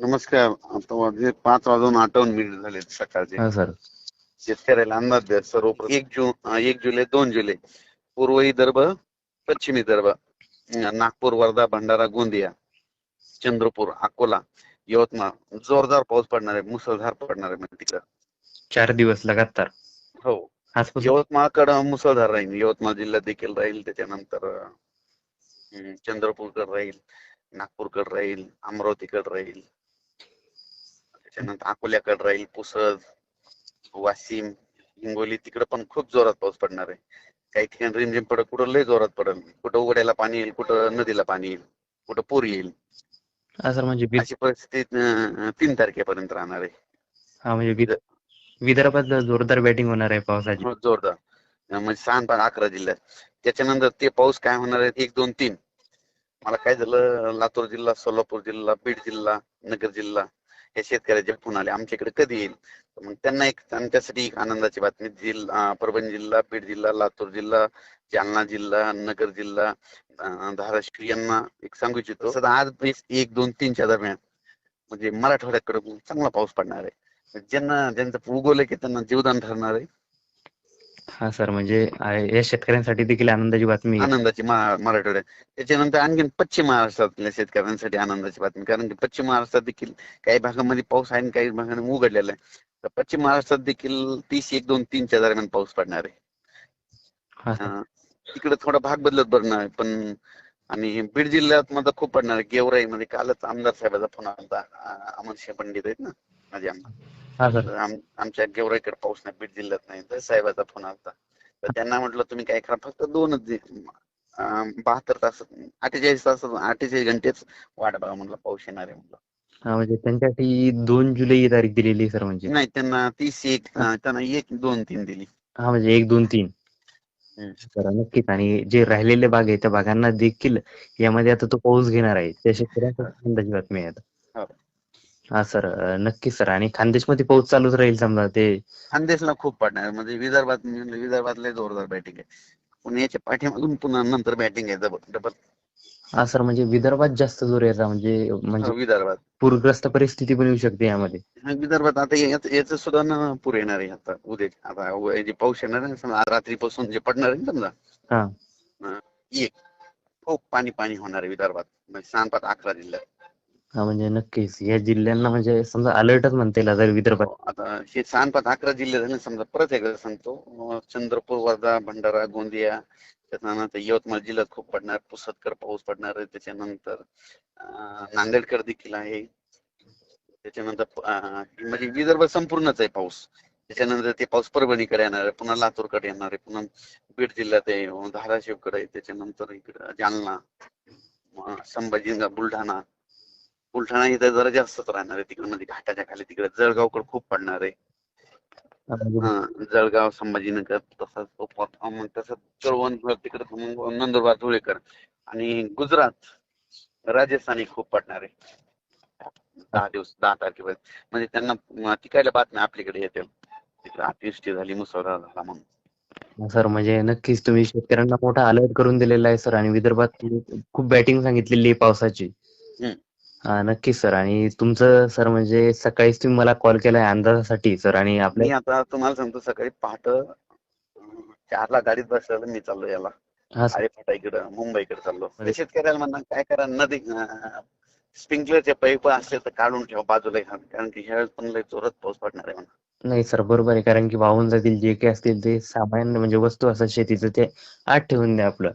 नमस्कार. आता वाजले पाच वाजून अठ्ठावन्न मिनिट झाले सकाळचे. हा सर. शेतकऱ्याला अंदाज द्या. सर्व एक जून एक जुलै दोन जुलै. पूर्व विदर्भ पश्चिम विदर्भ नागपूर वर्धा भंडारा गोंदिया चंद्रपूर अकोला यवतमाळ. जोरदार पाऊस पडणार आहे मुसळधार पडणार आहे म्हणजे तिकडं. चार दिवस लगातार. हो. आजपासून यवतमाळकडं मुसळधार राहील. यवतमाळ जिल्ह्यात देखील राहील. त्याच्यानंतर अं, चंद्रपूरकडे राहील नागपूरकडे राहील अमरावतीकडे राहील. त्याच्यानंतर अकोल्याकडे राहील पुसद वाशिम हिंगोली तिकडे पण खूप जोरात पाऊस पडणार आहे. काही ठिकाणी रिमझिम पडत कुठं लय जोरात पडेल. कुठं उघड्याला पाणी येईल कुठं नदीला पाणी येईल कुठं पूर येईल. सर म्हणजे वि- अशी परिस्थिती तीन तारखेपर्यंत राहणार आहे. हा म्हणजे वि- विदर्भात जोरदार बॅटिंग होणार आहे पावसाची. हो, जोरदार. अं, म्हणजे सहा पाच अकरा जिल्ह्यात. त्याच्यानंतर ते पाऊस काय होणार आहे एक दोन तीन. मला काय झालं लातूर जिल्हा सोलापूर जिल्हा बीड जिल्हा नगर जिल्हा हे शेतकऱ्याचे फोन आले आमच्या इकडे कधी येईल? मग त्यांना एक त्यांच्यासाठी एक आनंदाची बातमी जिल्हा परभणी जिल्हा बीड जिल्हा लातूर जिल्हा जालना जिल्हा नगर जिल्हा धाराशिव यांना एक सांगू इच्छितो. सध्या आज एक दोन तीनच्या दरम्यान म्हणजे मराठवाड्याकडे चांगला पाऊस पडणार आहे. ज्यांना ज्यांचं उगवलं की त्यांना जीवदान ठरणार आहे. हा सर म्हणजे आ- या शेतकऱ्यांसाठी देखील आनंदाची बातमी आहे. आनंदाची मा- मराठवाड्यात त्याच्यानंतर आणखीन पश्चिम महाराष्ट्रातल्या शेतकऱ्यांसाठी आनंदाची बातमी. कारण की पश्चिम महाराष्ट्रात देखील काही भागामध्ये पाऊस आहे आणि काही भागामध्ये उघडलेला आहे. तर पश्चिम महाराष्ट्रात देखील तीस एक दोन तीनच्या दरम्यान पाऊस पडणार आहे. हा सर. अं, तिकडे थोडा भाग बदलत पडणार आहे पण आणि बीड जिल्ह्यात मध्ये खूप पडणार आहे. गेवराई मध्ये कालच आमदार साहेबाचा फोन आला अमर सिंह पंडित आहेत ना माझे आमदार. तर आम- आमच्या गेवराईकडे पाऊस नाही बीड जिल्ह्यात नाही तर साहेबाचा फोन आला तर त्यांना म्हटलं तुम्ही काय करा फक्त दोनच दि- अं, बहात्तर तास अठ्ठेचाळीस तास अठ्ठेचाळीस घंटेच वाट बघा म्हटलं पाऊस येणार आहे म्हटलं हा म्हणजे त्यांच्यासाठी दोन जुलै ही तारीख दिलेली आहे सर म्हणजे. नाही त्यांना तीस एक अं, त्यांना एक दोन तीन दिली. हा म्हणजे एक दोन तीन. हम्म. सर नक्कीच आणि जे राहिलेले भाग आहे त्या भागांना देखील यामध्ये आता तो पाऊस घेणार आहे. त्या शेतकऱ्यांसाठी आनंदाची बातमी आहे आता. हो. सर अं, नक्कीच सर. आणि खानदेशमध्ये पाऊस चालूच राहील समजा ते. खानदेशला खूप पडणार. म्हणजे विदर्भात विदर्भातले जोरदार बॅटिंग आहे. पुण्याच्या पाठीमागून पुन्हा नंतर बॅटिंग आहे. डबल डबल हा सर म्हणजे विदर्भात जास्त जोर यायचा म्हणजे म्हणजे विदर्भात. पूरग्रस्त परिस्थिती पण येऊ शकते यामध्ये. विदर्भात आता याच सुद्धा ना पूर येणार आहे आता उद्या. आता जे पाऊस येणार आहे ना समजा रात्रीपासून जे पडणार आहे ना समजा. हा. एक. खूप पाणी पाणी होणार आहे विदर्भात. म्हणजे पाच अकरा जिल्ह्यात. हा म्हणजे नक्कीच. या जिल्ह्यांना म्हणजे समजा अलर्टच म्हणता येईल विदर्भात. हो, आता हे सहा पाच अकरा जिल्हे झाले समजा परत एकदा सांगतो. अं, चंद्रपूर वर्धा भंडारा गोंदिया त्याच्यानंतर यवतमाळ जिल्ह्यात खूप पडणार पुसदकर पाऊस पडणार आहे. त्याच्यानंतर अं, नांदेडकर देखील आहे. त्याच्यानंतर अं, म्हणजे विदर्भ संपूर्णच आहे पाऊस. त्याच्यानंतर ते पाऊस परभणीकडे येणार आहे पुन्हा लातूरकडे येणार आहे पुन्हा बीड जिल्ह्यात आहे धाराशिवकडे आहे त्याच्यानंतर इकडे जालना अं, संभाजीनगर बुलढाणा बुलढाणा इथं जरा जास्तच राहणार आहे. तिकडे म्हणजे घाटाच्या खाली तिकडे जळगावकडे खूप पडणार आहे. जळगाव संभाजीनगर तसंच मग तसंच कळवण तिकडे नंदुरबार धुळेकर आणि गुजरात राजस्थानी खूप पडणार आहे. दहा दिवस दहा तारखेपर्यंत. म्हणजे त्यांना तिकडल्या बातम्या आपल्याकडे येतील. तिकडे अतिवृष्टी झाली मुसळधार झाला म्हणून. सर म्हणजे नक्कीच तुम्ही शेतकऱ्यांना मोठा अलर्ट करून दिलेला आहे सर. आणि विदर्भात खूप बॅटिंग सांगितलेली आहे पावसाची. नक्कीच सर. आणि तुमचं सर म्हणजे सकाळीच तुम्ही मला कॉल केलाय अंदाजासाठी सर आणि मी आपल्या आता तुम्हाला सांगतो सकाळी पहाट चारला गाडीत बसलेलं मी चाललो याला. हा सर. फाटा इकडं मुंबईकडे चाललो. ते शेतकऱ्याला म्हणणार काय करा नदी स्प्रिंकलरचे पाईप असले तर काढून ठेवा बाजूला घ्या कारण की ह्या वेळेस पण लय जोरात पाऊस पडणार आहे म्हणा. नाही सर बरोबर आहे कारण की वाहून जातील जे काही असतील ते सामान्य म्हणजे वस्तू असतात शेतीचं ते आत ठेवून द्या आपलं.